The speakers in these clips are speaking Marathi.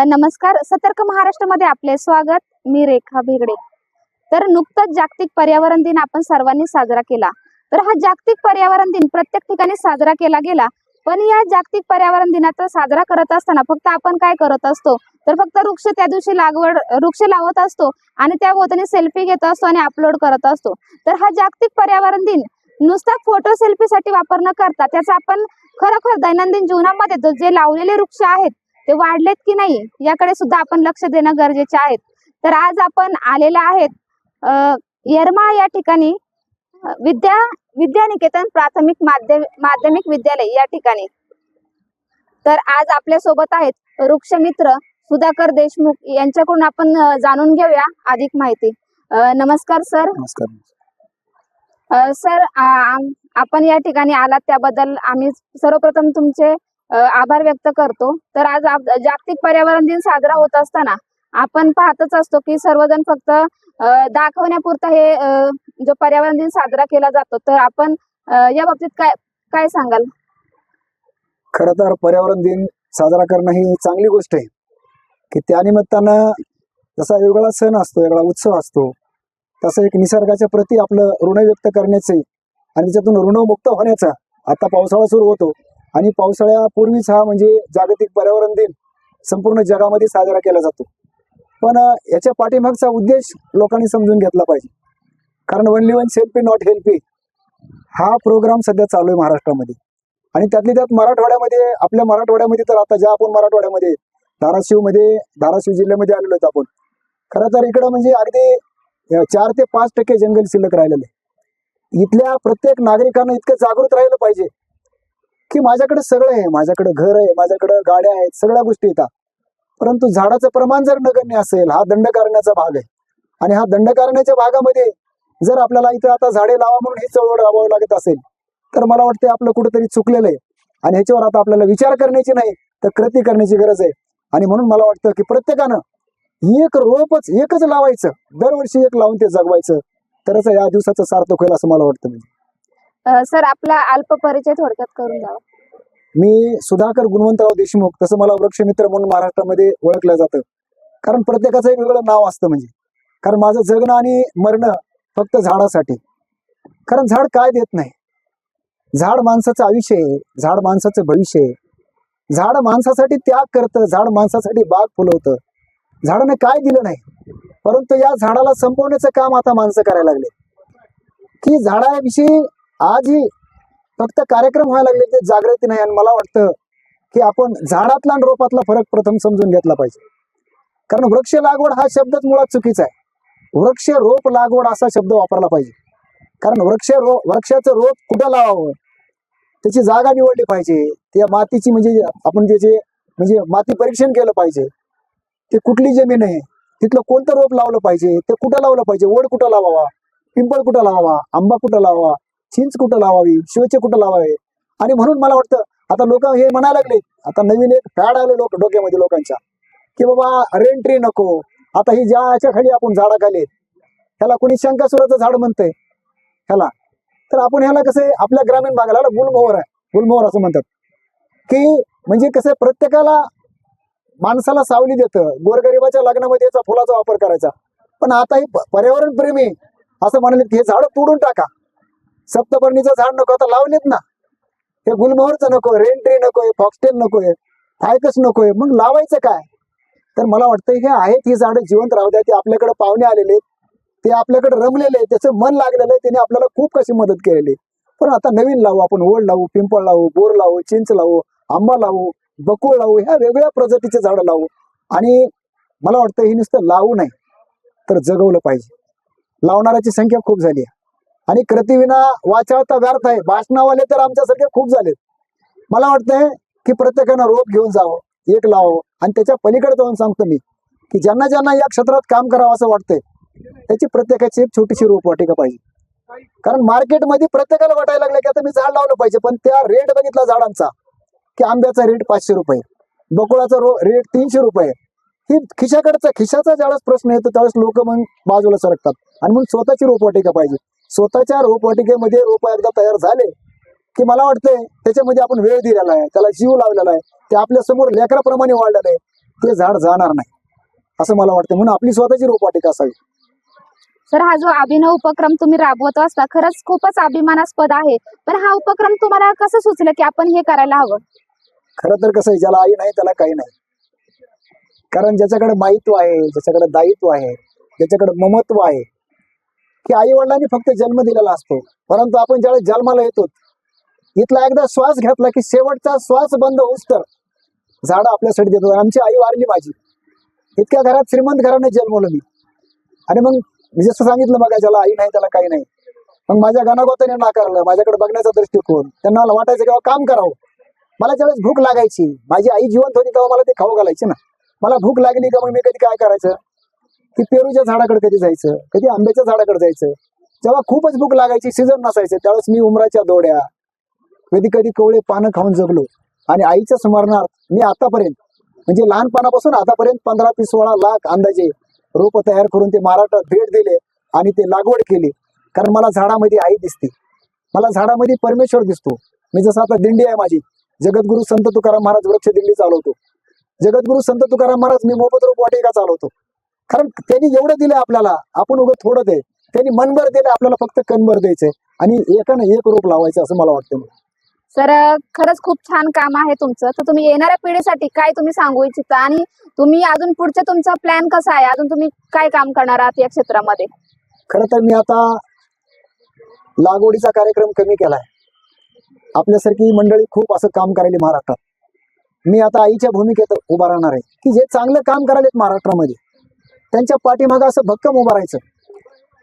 नमस्कार. सतर्क महाराष्ट्रामध्ये आपले स्वागत. मी रेखा भिगडे. तर नुकताच जागतिक पर्यावरण दिन आपण सर्वांनी साजरा केला. तर हा जागतिक पर्यावरण दिन प्रत्येक ठिकाणी साजरा केला गेला. पण या जागतिक पर्यावरण दिनाचा साजरा करत असताना फक्त आपण काय करत असतो? तर फक्त वृक्ष त्या दिवशी लागवड वृक्ष लावत असतो आणि त्या भोवतानी सेल्फी घेत असतो आणि अपलोड करत असतो. तर हा जागतिक पर्यावरण दिन नुसता फोटो सेल्फीसाठी वापर न करता त्याचा आपण खरोखर दैनंदिन जीवनामध्ये जे लावलेले वृक्ष आहेत ते वाढलेत की नाही याकडे सुद्धा आपण लक्ष देणं गरजेचे आहे. तर आज आपण आलेले आहेत अ, येरमाळ या ठिकाणी विद्या विद्यानिकेतन प्राथमिक माध्यम माध्यमिक विद्यालय या ठिकाणी. तर आज आपल्यासोबत आहेत वृक्षमित्र सुधाकर देशमुख यांच्याकडून आपण जाणून घेऊया अधिक माहिती. नमस्कार सर. नमस्कार. सर आपण या ठिकाणी आलात त्याबद्दल आम्ही सर्वप्रथम तुमचे आभार व्यक्त करतो. तर आज जागतिक पर्यावरण दिन साजरा होत असताना आपण पाहतच असतो की सर्वजण फक्त दाखवण्यापुरता हे जो पर्यावरण दिन साजरा केला जातो. तर आपण या बाबतीत काय काय सांगाल? खर तर पर्यावरण दिन साजरा करणं ही चांगली गोष्ट आहे. की त्या निमित्तानं जसा वेगळा सण असतो वेगळा उत्सव असतो तसं एक निसर्गाच्या प्रती आपलं ऋण व्यक्त करण्याचे आणि त्याच्यातून ऋणमुक्त होण्याचा आता पावसाळा सुरू होतो. आणि पावसाळ्यापूर्वीच हा म्हणजे जागतिक पर्यावरण दिन संपूर्ण जगामध्ये साजरा केला जातो. पण याच्या पाठीमागचा उद्देश लोकांनी समजून घेतला पाहिजे. कारण only one selfie not healthy हा प्रोग्राम सध्या चालू आहे महाराष्ट्रामध्ये. आणि त्यातली त्यात मराठवाड्यामध्ये आपल्या मराठवाड्यामध्ये तर आता ज्या आपण मराठवाड्यामध्ये धाराशिवमध्ये धाराशिव जिल्ह्यामध्ये आलेलो आहेत आपण. खरं तर इकडं म्हणजे अगदी चार ते पाच टक्के जंगल शिल्लक राहिलेलं आहे. इथल्या प्रत्येक नागरिकांना इतकं जागृत राहिलं पाहिजे. की माझ्याकडे सगळं आहे माझ्याकडे घर आहे माझ्याकडे गाड्या आहेत सगळ्या गोष्टी येतात परंतु झाडाचं प्रमाण जर नगण्य असेल हा दंड करण्याचा भाग आहे. आणि हा दंड करण्याच्या भागामध्ये जर आपल्याला इथं आता झाडे लावा म्हणून ही चळवळ राबवावी लागत असेल तर मला वाटतं आपलं कुठेतरी चुकलेलं आहे. आणि ह्याच्यावर आता आपल्याला विचार करण्याची नाही तर कृती करण्याची गरज आहे. आणि म्हणून मला वाटतं की प्रत्येकानं एक रोपच एकच लावायचं. दरवर्षी एक लावून ते जगवायचं. तरच या दिवसाचं सार्थक होईल असं मला वाटतं. म्हणजे सर आपला अल्प परिचय थोडक्यात करून द्यावा. मी सुधाकर गुणवंतराव देशमुख तसं मला वृक्षमित्र म्हणून महाराष्ट्रामध्ये ओळखलं जातं. कारण प्रत्येकाचं एक वेगळं नाव असतं म्हणजे. कारण माझं जगणं आणि मरणं फक्त झाडासाठी. कारण झाड काय देत नाही? झाड माणसाचं आयुष्य आहे झाड माणसाचं भविष्य आहे. झाड माणसासाठी त्याग करतं झाड माणसासाठी बाग फुलवतं. झाडानं काय दिलं नाही? परंतु या झाडाला संपवण्याचं काम आता माणसं करायला लागले की झाडाविषयी आजही फक्त कार्यक्रम व्हायला लागले ते जागृती नाही. आणि मला वाटतं की आपण झाडातला आणि रोपातला फरक प्रथम समजून घेतला पाहिजे. कारण वृक्ष लागवड हा शब्दच मुळात चुकीचा आहे. वृक्ष रोप लागवड असा शब्द वापरला पाहिजे. कारण वृक्ष रो वृक्षाचं रोप कुठं लावावं? त्याची जागा निवडली पाहिजे. त्या मातीची म्हणजे आपण त्याचे म्हणजे माती परीक्षण केलं पाहिजे. ते कुठली जमीन आहे? तिथलं कोणतं रोप लावलं पाहिजे? ते कुठं लावलं पाहिजे? ओढ कुठं लावावा? पिंपळ कुठं लावावा? आंबा कुठं लावावा? चिंच कुठं लावावी? शिवचे कुठं लावावे? आणि म्हणून मला वाटतं आता लोक हे म्हणायला लागले आता नवीन एक फॅड आले लोक डोक्यामध्ये लोकांच्या की बाबा रेंट्री नको. आता ही ज्या याच्या खाली आपण झाडाखाली ह्याला कोणी शंकासुराचं झाड म्हणतंय? ह्याला. तर आपण ह्याला कसं आपल्या ग्रामीण भागाला गुलमोहर आहे. गुलमोहर असं म्हणतात. की म्हणजे कसं आहे, प्रत्येकाला माणसाला सावली देतं गोरगरिबाच्या लग्नामध्ये याचा फुलाचा वापर करायचा. पण आता ही पर्यावरण प्रेमी असं म्हणाले की हे झाड तोडून टाका. सप्तपर्णीचं झाड नको आता लावलेत ना. हे गुलमोहरचं नको रेन ट्री नकोय फॉक्सटेल नकोय फायकस नकोय मग लावायचं काय? तर मला वाटतं हे आहेत ही झाडं जिवंत राहू द्या ते आपल्याकडे पाहुणे आलेले आहेत. ते आपल्याकडे रमलेले आहे त्याचं मन लागलेलं आहे त्याने आपल्याला खूप कशी मदत केलेली आहे. पण आता नवीन लावू आपण ओळ लावू पिंपळ लावू बोर लावू चिंच लावू आंबा लावू बकुळ लावू ह्या वेगवेगळ्या प्रजातीचे झाडं लावू. आणि मला वाटतं हे नुसतं लावू नाही तर जगवलं पाहिजे. लावणाऱ्याची संख्या खूप झाली आहे. आणि कृतीविना वाचाळता व्यर्थ आहे. भाषणावाले तर आमच्यासारखे खूप झालेत. मला वाटतंय की प्रत्येकानं रोप घेऊन जावं एक लावं आणि त्याच्या पलीकडे जाऊन सांगतो मी की ज्यांना ज्यांना या क्षेत्रात काम करावं असं वाटतंय त्याची प्रत्येकाची एक छोटीशी रोपवाटिका पाहिजे. कारण मार्केटमध्ये प्रत्येकाला वाटायला लागलं की आता मी झाड लावलं पाहिजे पण त्या रेट बघितला झाडांचा की आंब्याचा रेट पाचशे रुपये बकुळाचा रो रेट तीनशे रुपये. ही खिशाकडचा खिशाचा ज्यावेळेस प्रश्न येतो त्यावेळेस लोक मग बाजूला सरकतात आणि मग स्वतःची रोपवाटिका पाहिजे. स्वतःच्या रोपवाटिकेमध्ये रोप एकदा तयार झाले की मला वाटतंय त्याच्यामध्ये आपण वेळ दिलेला आहे त्याला जीव लावलेला आहे ते आपल्यासमोर लेकराप्रमाणे वाढलेलं आहे ते झाड जाणार नाही असं मला वाटतं म्हणून आपली स्वतःची रोपवाटिका असावी. सर हा जो अभिनव उपक्रम तुम्ही राबवत असता खरंच खूपच अभिमानास्पद आहे. पण हा उपक्रम तुम्हाला कसं सुचलं की आपण हे करायला हवं? खरं तर कसं आहे ज्याला आई नाही त्याला काही नाही. कारण ज्याच्याकडे माहित्व आहे ज्याच्याकडे दायित्व आहे ज्याच्याकडे ममत्व आहे की आई वडिलांनी फक्त जन्म दिलेला असतो. परंतु आपण ज्यावेळेस जन्माला येतो इथला एकदा श्वास घेतला की शेवटचा श्वास बंद होऊस तर झाड आपल्यासाठी देतो. आमची आई वारली माझी. इतक्या घरात श्रीमंत घराने जन्मलो मी. आणि मग मी जसं सांगितलं मग ज्याला आई नाही त्याला काही नाही. मग माझ्या गणागोताने नाकारलं. माझ्याकडे बघण्याचा दृष्टिकोन. त्यांना मला वाटायचं की काम करावं. मला ज्यावेळेस भूक लागायची माझी आई जिवंत होती तेव्हा मला ते खाऊ घालायची ना. मला भूक लागली का मग मी कधी काय करायचं? की पेरूच्या झाडाकडे कधी जायचं कधी आंब्याच्या झाडाकडे जायचं. जेव्हा खूपच भूक लागायची सीझन नसायचं त्यावेळेस मी उमराच्या दोड्या कधी कधी कवळे पानं खाऊन जगलो. आणि आईच्या स्मरणार्थ मी आतापर्यंत म्हणजे लहानपणापासून आतापर्यंत पंधरा ते सोळा लाख अंदाजे रोप तयार करून ते महाराष्ट्रात भेट दिले आणि ते लागवड केली. कारण मला झाडामध्ये आई दिसते. मला झाडामध्ये परमेश्वर दिसतो. मी जसं आता दिंडी आहे माझी. जगद्गुरु संत तुकाराम महाराज वृक्ष दिंडी चालवतो. जगद्गुरु संत तुकाराम महाराज मी मोफत रोप वाटिका चालवतो. कारण त्यांनी एवढं दिलं आपल्याला आपण उगं थोडं दे. त्यांनी मनभर दिलं आपल्याला फक्त कणभर द्यायचंय आणि एकानं एक रोप लावायचं असं मला वाटतं. सर खरंच खूप छान काम आहे तुमचं. तर तुम्ही येणाऱ्या पिढीसाठी काय तुम्ही सांगू इच्छिता? आणि तुम्ही अजून पुढचं तुमचा प्लॅन कसा आहे? अजून तुम्ही काय काम करणार आहात या क्षेत्रामध्ये? खरं तर मी आता लागवडीचा कार्यक्रम कमी केलाय. आपल्यासारखी मंडळी खूप असं काम करायला महाराष्ट्रात. मी आता आईच्या भूमिकेत उभा राहणार आहे. की जे चांगलं काम करायलेत महाराष्ट्रामध्ये. त्यांच्या पाठीमागं असं भक्कम उभं राहायचं.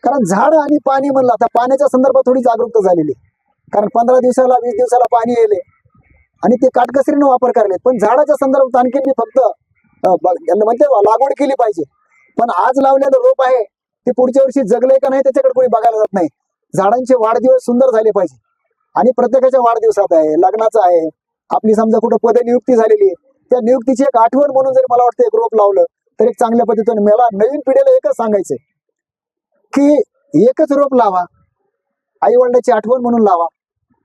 कारण झाड आणि पाणी म्हणलं आता पाण्याच्या संदर्भात थोडी जागरूकता झालेली आहे. कारण पंधरा दिवसाला वीस दिवसाला पाणी येले आणि ते काटकसरीनं वापर करायलेत. पण झाडाच्या संदर्भात आणखी मी फक्त म्हणजे लागवड केली पाहिजे. पण आज लावलेलं रोप आहे ते पुढच्या वर्षी जगले का नाही त्याच्याकडे कोणी बघायला जात नाही. झाडांचे वाढदिवस सुंदर झाले पाहिजे. आणि प्रत्येकाच्या वाढदिवसात आहे लग्नाचा आहे. आपली समजा कुठं पदनियुक्ती झालेली आहे. त्या नियुक्तीची एक आठवण म्हणून जर मला वाटतं एक रोप लावलं तर एक चांगल्या पद्धतीने मला नवीन पिढीला एकच सांगायचंय की एकच रोप लावा. आई वडिलाची आठवण म्हणून लावा.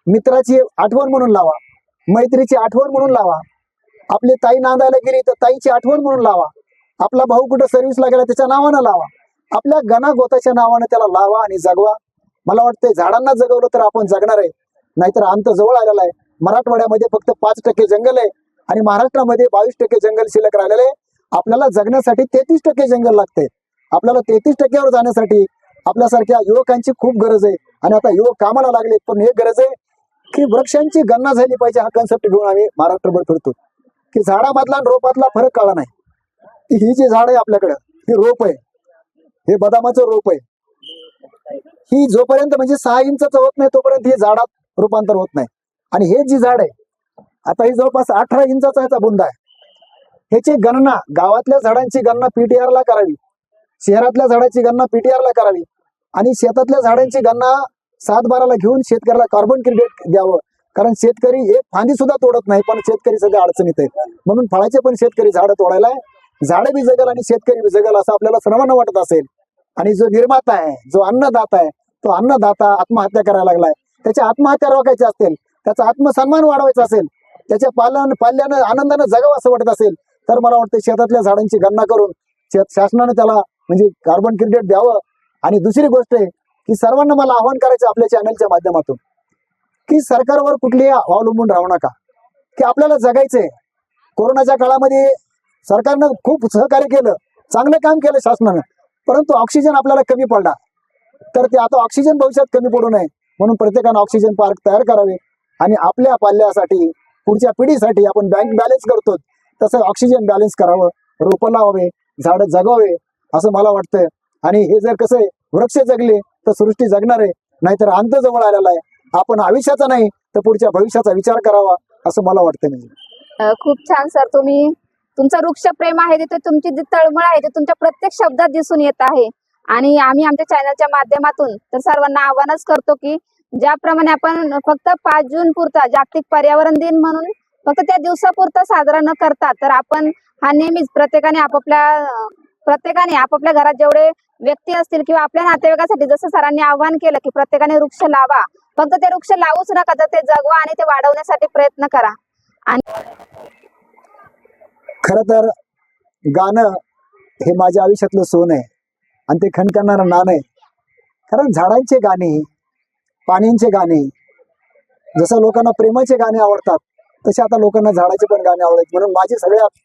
मित्राची आठवण म्हणून लावा. मैत्रीची आठवण म्हणून लावा. आपली ताई नांदायला गेली तर ताईची आठवण म्हणून लावा. आपला भाऊ कुठं सर्व्हिसला गेला त्याच्या नावानं लावा. आपल्या गणा गोताच्या नावानं त्याला लावा आणि जगवा. मला वाटतंय झाडांना जगवलं तर आपण जगणार आहे. नाहीतर अंत जवळ आलेला आहे. मराठवाड्यामध्ये फक्त पाच टक्के जंगल आहे आणि महाराष्ट्रामध्ये बावीस टक्के जंगल शिल्लक राहिलेलं आहे. आपल्याला जगण्यासाठी तेहतीस टक्के जंगल लागते. आपल्याला तेहतीस टक्क्यावर जाण्यासाठी आपल्यासारख्या युवकांची खूप गरज आहे. आणि आता युवक कामाला लागले पण हे गरज आहे की वृक्षांची गणना झाली पाहिजे हा कन्सेप्ट घेऊन आम्ही महाराष्ट्रभर फिरतो. की झाडामधला आणि रोपातला फरक कळला नाही. ही जी झाड आहे आपल्याकडं ही रोप आहे. हे बदामाचं रोप आहे. ही जोपर्यंत म्हणजे सहा इंचाचं होत नाही तोपर्यंत ही झाडात रूपांतर होत नाही. आणि हे जी झाड आहे आता ही जवळपास अठरा इंचाचा याचा बुंदा आहे. ह्याची गणना गावातल्या झाडांची गणना पीटीआर ला करावी. शहरातल्या झाडाची गणना पीटीआर ला करावी. आणि शेतातल्या झाडांची गणना सात बाराला घेऊन शेतकऱ्याला कार्बन क्रेडिट द्यावं. कारण शेतकरी एक फांदी सुद्धा तोडत नाही पण शेतकरी सध्या अडचणीत आहेत. म्हणून फळाचे पण शेतकरी झाडं तोडायला झाडं बी जगल आणि शेतकरी बी जगल असं आपल्याला सर्वांना वाटत असेल. आणि जो निर्माता आहे जो अन्नदाता आहे तो अन्नदाता आत्महत्या करायला लागलाय. त्याच्या आत्महत्या रोखायच्या असतील त्याचा आत्मसन्मान वाढवायचा असेल त्याच्या पालन पाल्यानं आनंदानं जगावं असं वाटत असेल तर मला वाटतं शेतातल्या झाडांची गणना करून शासनाने त्याला म्हणजे कार्बन क्रेडिट द्यावं. आणि दुसरी गोष्ट आहे की सर्वांना मला आवाहन करायचं आपल्या चॅनलच्या माध्यमातून की सरकारवर कुठलीही अवलंबून राहू नका. की आपल्याला जगायचंय. कोरोनाच्या काळामध्ये सरकारनं खूप सहकार्य केलं चांगलं काम केलं शासनानं परंतु ऑक्सिजन आपल्याला कमी पडला. तर ते आता ऑक्सिजन भविष्यात कमी पडू नये म्हणून प्रत्येकानं ऑक्सिजन पार्क तयार करावे. आणि आपल्या पाल्यासाठी पुढच्या पिढीसाठी आपण बँक बॅलन्स करतो तसंच ऑक्सिजन बॅलन्स करावं रोपं लावावे झाडं जगावे असं मला वाटतं आणि हे जर कसं आहे वृक्ष जगले तर सृष्टी जगणार आहे नाहीतर अंत जवळ आलेला आहे. आपण आयुष्याचा नाही तर पुढच्या भविष्याचा विचार करावा असं मला वाटतं म्हणजे. खूप छान सर तुम्ही तुमचा वृक्ष प्रेम आहे ते तुमची जी तळमळ आहे ते तुमच्या प्रत्येक शब्दात दिसून येत आहे. आणि आम्ही आमच्या चॅनलच्या माध्यमातून तर सर्वांना आव्हानच करतो की ज्याप्रमाणे आपण फक्त पाच जून पुरता जागतिक पर्यावरण दिन म्हणून फक्त त्या दिवसापुरता साजरा न करता तर आपण हा नेहमीच प्रत्येकाने आपापल्या प्रत्येकाने आपापल्या घरात जेवढे व्यक्ती असतील किंवा आपल्या नातेवाईकासाठी जसं सरांनी आव्हान केलं की प्रत्येकाने वृक्ष लावा फक्त ते वृक्ष लावूच नका तर ते जगवा आणि ते वाढवण्यासाठी प्रयत्न करा. आणि खर तर गाणं हे माझ्या आयुष्यातलं सोन आहे आणि ते खणखणणारं नाणं आहे. कारण झाडांचे गाणे पाण्यांचे गाणे जसं लोकांना प्रेमाचे गाणे आवडतात तसे आता लोकांना झाडाचे पण गाणे आवडत म्हणून माझे सगळ्यात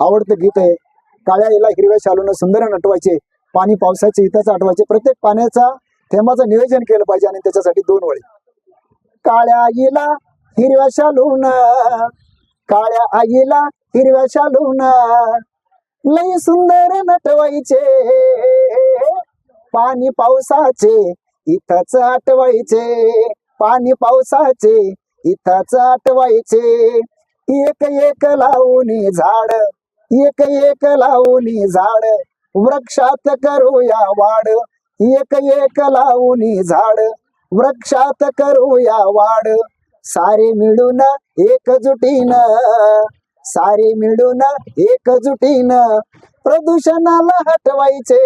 आवडतं गीत आहे काळ्या इला हिरव्या शालून सुंदर नटवायचे पाणी पावसाचे हिताचं आठवायचे. प्रत्येक पाण्याचा थेंबाचं नियोजन केलं पाहिजे आणि त्याच्यासाठी दोन वळी. काळ्या आईला हिरव्या शालून काळ्या आईला हिरव्या शालून लय सुंदर नटवायचे. पाणी पावसाचे इथंच आठवायचे. पाणी पावसाचे इथंच आठवायचे एक एक लावणी झाड एक एक लावणी झाड. वृक्षात करूया वाढ एक एक लावणी झाड. वृक्षात करूया वाढ सारे मिळून एकजुटीन. सारे मिळून एकजुटीन प्रदूषणाला हटवायचे.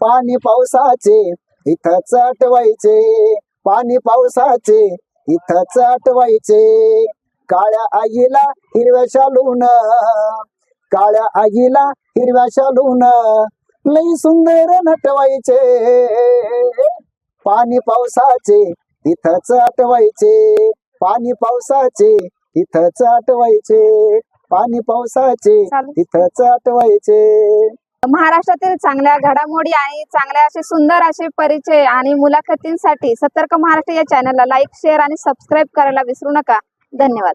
पाणी पावसाचे इथंच आठवायचे पाणी पावसाचे इथंच आटवायचे काळ्या आगीला हिरव्या शालून काळ्या आगीला हिरव्या शालून लई सुंदर नटवायचे. पाणी पावसाचे इथंच आटवायचे पाणी पावसाचे इथंच आटवायचे पाणी पावसाचे. इथंच आटवायचे महाराष्ट्रातील चांगल्या घडामोडी आणि चांगल्या असे सुंदर असे परिचय आणि मुलाखतींसाठी सतर्क महाराष्ट्र या चॅनलला लाईक शेअर आणि सबस्क्राईब करायला विसरू नका. धन्यवाद.